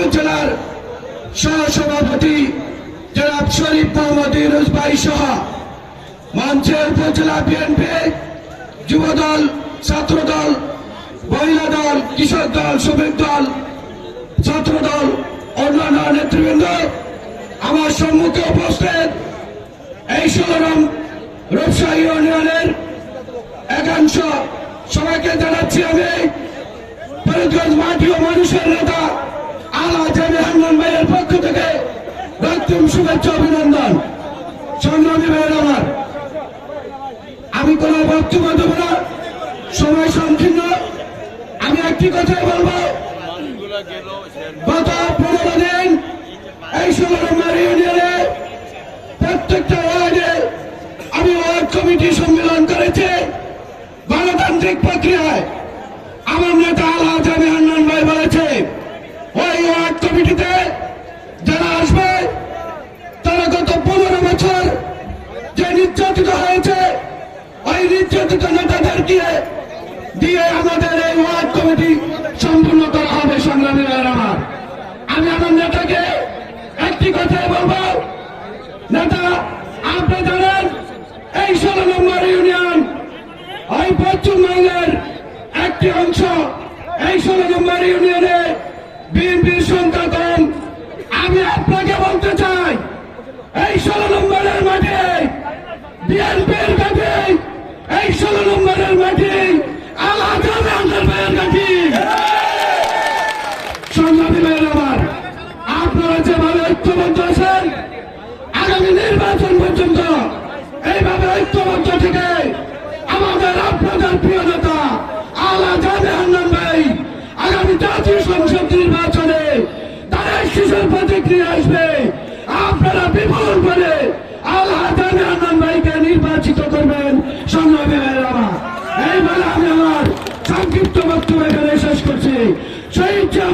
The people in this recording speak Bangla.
উপজেলার সহসভাপতি জনাব শরীফ মোহাম্মদ ইউনুস ভাই সহ মঞ্চের উপজেলা বিএনপি যুবদল, ছাত্রদল, মহিলা দল, কৃষক দল, শ্রমিক দল ছাত্রদল অন্যান্য নেতৃবৃন্দ আমার সম্মুখে উপস্থিত এই সুতরাং রূপসা ইউনিয়নের একাংশ। সবাইকে জানাচ্ছি আমি, ফরিদগঞ্জ মাটি ও মানুষের নেতা জামি হান্নান ভাইয়ের পক্ষ থেকে রক্তিম শুভেচ্ছা, অভিনন্দন। সংগ্রামী ভাইয়ের আমার, আমি কোন বক্তব্য দেব না, সময় সংকীর্ণ। আমি একটি কথাই বলব, গত পনেরো দিন এই ষোলো ইউনিয়নে প্রত্যেকটা ওয়ার্ডে আমি ওয়ার্ড কমিটি সম্মেলন করেছি। গণতান্ত্রিক প্রক্রিয়ায়। আমার নেতা আল্লাহ হান্নান ভাই বলেছে ওই ওয়ার্ড কমিটিতে যারা আসবে তারা গত পনেরো বছর যে নির্যাতিত হয়েছে ওই নির্যাতিত নেতাদেরকে দিয়ে আমাদের এই ওয়ার্ড কমিটি সম্পূর্ণ করা হবে সংগ্রামী আমার। আমি আমার নেতাকে একটি কথাই বলব। নেতা, আপনি জানেন এই ষোলো নম্বর ইউনিয়ন ওই পশ্চিমবঙ্গের একটি অংশ। এই ষোলো নম্বর ইউনিয়নে বিএনপির কম। আমি আপনাকে বলতে চাই, এই ষোলো নম্বরের মাঠে বিএনপির কাছে এই ষোলো নম্বরের মাঠে আল্লাহ জানে আন্দার ভাইয়ের কাছে সংগ্রামী ভাইয়ের আমার, আপনারা যেভাবে ঐক্যবদ্ধ আছেন, আগামী নির্বাচন পর্যন্ত এইভাবে ঐক্যবদ্ধ থেকে আমাদের আপনাদের প্রিয় নেতা আলা জানে হান্নান ভাই, আগামী জাতীয় সংসদ নির্বাচনে তারা শিশুর প্রতিক্রিয়া আসবে। আপনারা বিপুল করে আল্লাহ জানে হান্নান ভাইকে নির্বাচিত করবেন সংগ্রামী ভাইয়ের আমার এইভাবে আমি আমার সংক্ষিপ্ত বক্তব্য এখানে শেষ করছি। শহীদ